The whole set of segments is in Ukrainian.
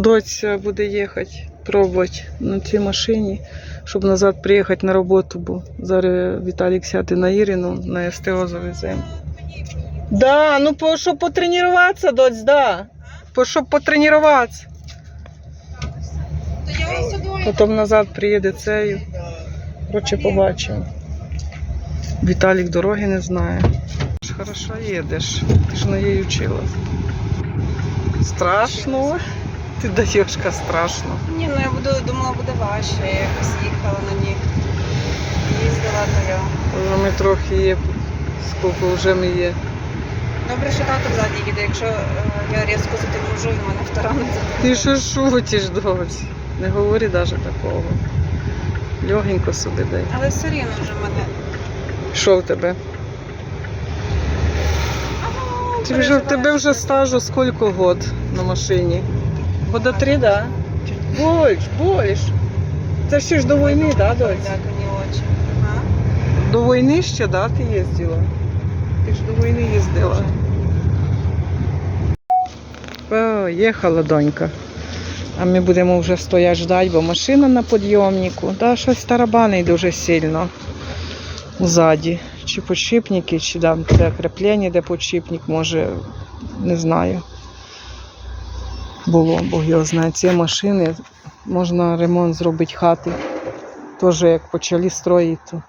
Доця буде їхати, пробувати на цій машині, щоб назад приїхати на роботу, бо зараз Віталік сяде на Ірину, на СТО завеземо. Да, ну по, щоб потренуватися, доць, да. По, щоб потренуватися. Потім назад приїде цею. Коротше, побачимо. Віталік дороги не знає. Хорошо їдеш. Ти ж на її вчилась. Страшно. Ти даєшка страшно. Ні, ну я буду, думала, буде важче. Я якось їхала на ній. Їздила, то я. Вже ми трохи є. Скільки вже ми є. Добре, що тато ззаді їде. Якщо е, я різко заторможу, і мене втараниться. Ти що шутиш, доць? Не говори навіть такого. Легенько собі дай. Але все рівно вже мене. Що в тебе? Ти вже, в тебе вже стажу скільки год на машині? Года три, да? Больш, больш. Це ще ж до війни, да, доць? Так, не очень. До війни ще, да, ти їздила? Ти ж до війни їздила. О, їхала донька. А ми будемо вже стояти ждати, бо машина на підйомнику. Да, щось тарабанить дуже сильно ззаді. Чи подшипники, чи там це кріплення, де подшипник, може, не знаю. Було, Бог його знає. Ці машини можна ремонт зробити хати. Теж як почали строїти,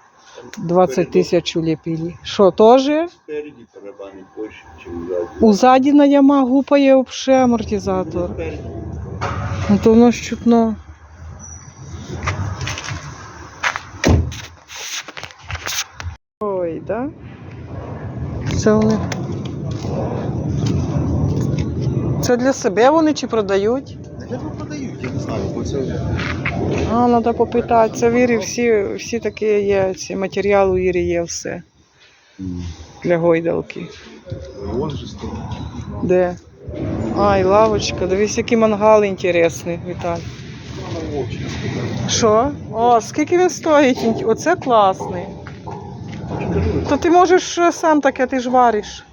то 20 тисяч уліпили. Що, теж? Спереді тарабани більше, ніж ззаді. Узаді на яма гупає взагалі амортизатор. Ну то воно ж чутно. Ой, да? Це вони. Це для себе вони чи продають? Я тут продають, я не знаю, бо це А, треба попитати. Це в Ірі всі, всі такі є, ці матеріали у Ірі є все для гойдалки. вон же стоїть. Де? Ай, лавочка, дивись, який мангал інтересний, Віталій. Що? О, скільки він стоїть? Оце класний. То ти можеш е, сам таке, ти ж вариш.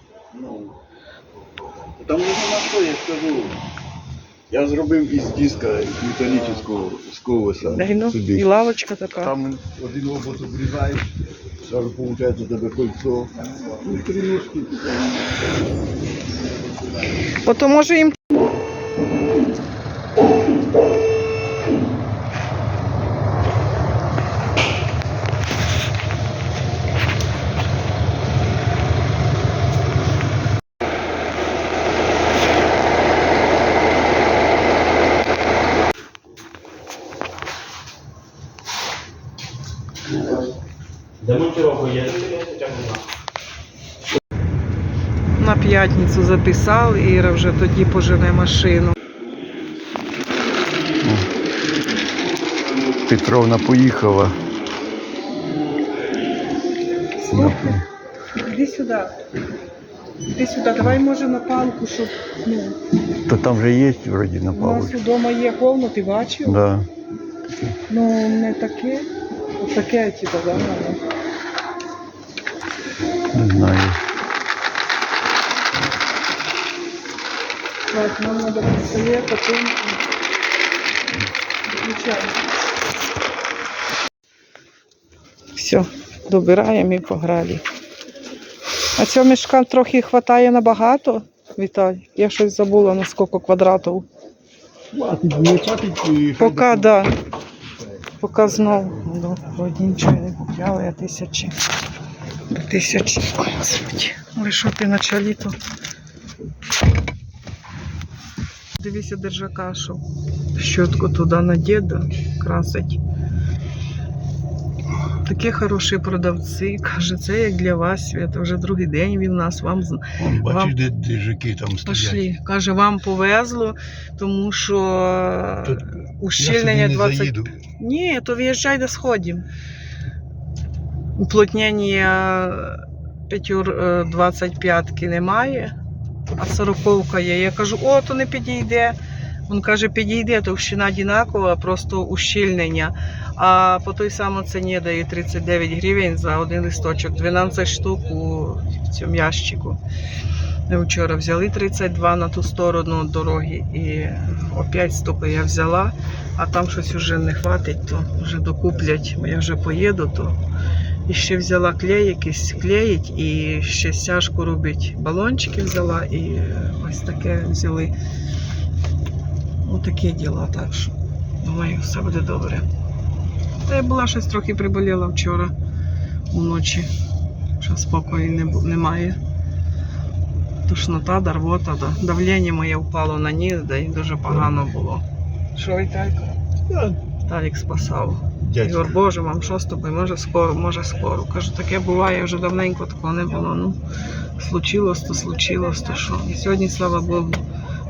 Там не на що, я скажу. Я зробив із диска металічного з колеса. Дай собі. і лавочка така. Там один обод обрізаєш, зараз виходить у тебе кольцо. Ну, три ножки. Ото може їм. На п'ятницю записали, Іра вже тоді пожене машину. Петровна поїхала. Іди сюди. Іди сюди, давай може на палку, щоб ну, То там вже є вроді на у нас вдома є повно, ти бачив? Да. Ну не таке. Таке, типу, да. Не знаю. Так, нам надо пистолет, потом включаем. Все, добираємо і пограли. А цього мішка трохи вистачає набагато, Віталій. Я щось забула на скільки квадратів. І Поки, да. Поки знову Ну, вроді нічого не купляли, а тисячі. Тисячі. Ой, господи. Ой, що ти началі тут? Дивися, держака, що щотку туди на красить. Такі хороші продавці. Каже, це як для вас, Свята. Вже другий день він нас вам Вон, Вам- бачиш, де держаки там стоять. Пошли. Каже, вам повезло, тому що Тут ущільнення я не 20. заїду. Ні, то виїжджай до сходів. Уплотнення п'ятюр е, 25 немає, а 40 є. Я кажу, о, то не підійде. Він каже, підійде, товщина одинакова, просто ущільнення. А по той самій ціні дає 39 гривень за один листочок, 12 штук у цьому ящику. Ми вчора взяли 32 на ту сторону дороги і опять стопи я взяла, а там щось вже не хватить, то вже докуплять, я вже поїду, то і ще взяла клей якийсь клеїть і ще стяжку робить. Балончики взяла і ось таке взяли. Отакі діла, так що думаю, все буде добре. Та я була щось трохи приболіла вчора уночі. Що спокою не, немає. Тошнота, дарвота, да. давлення моє впало на ніс, да і дуже погано було. Що, Віталько? Талік спасав. Ігор, Боже, вам що з тобою? Може скоро, може скоро. Кажу, таке буває, вже давненько такого не було. Ну, случилось, то случилось, то що. І сьогодні, слава Богу,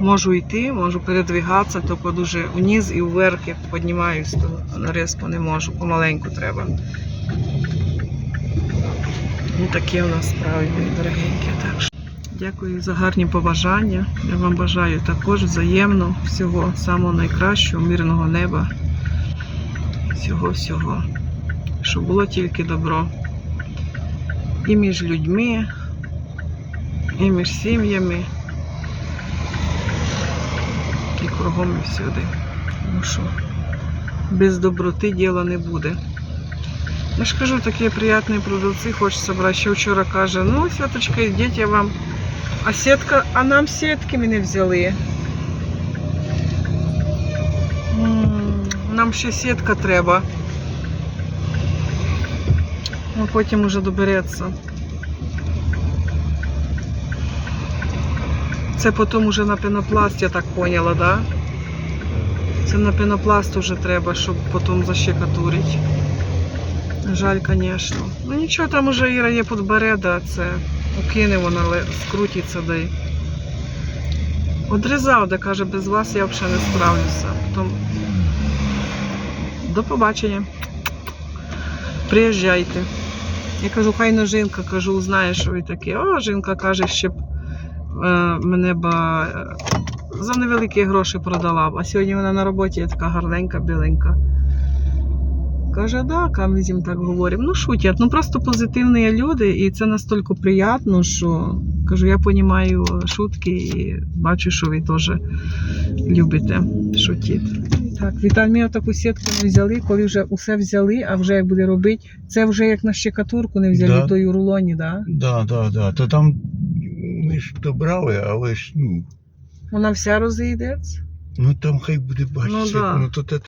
можу йти, можу передвигатися, тільки дуже вниз і вверх, як піднімаюсь, то на різко не можу, помаленьку треба. Ну, такі у нас справи, мої дорогенькі. Так що дякую за гарні побажання. Я вам бажаю також взаємно всього самого найкращого, мирного неба всього-всього, щоб було тільки добро. І між людьми, і між сім'ями, і кругом і всюди. Ну що, без доброти діла не буде. Я ж кажу, такі приятні продавці хочеться брати. Ще вчора каже, ну, Святочка, йдіть, я вам. А сітка, а нам сітки ми не взяли. Нам ще сітка треба. Ну, потім уже добереться. Це потім уже на пенопласт, я так поняла, да? Це на пенопласт уже треба, щоб потім защекатурити. Жаль, звісно. Ну нічого, там уже Іра є підбере, да, це укине вона, скрутиться да й. Одрізав, де каже, без вас я взагалі не справлюся. Потім до побачення. Приїжджайте. Я кажу, хай ну жінка, кажу, знає, що ви такі. О, жінка каже, ще мене ба е, за невеликі гроші продала б. А сьогодні вона на роботі є така гарненька, біленька. Каже, да, ми з ним так говоримо. Ну, шутять, ну просто позитивні люди, і це настільки приємно, що кажу, я розумію шутки і бачу, що ви теж любите шутити. Так, Віталь, ми таку сітку не взяли, коли вже усе взяли, а вже як буде робити, це вже як на щекатурку не взяли Да. в той рулоні, да? Да, да, да. То там ми ж добрали, але ж ну, Вона вся розійдеться. ну там хай буде бачити, Ну, да. ну то те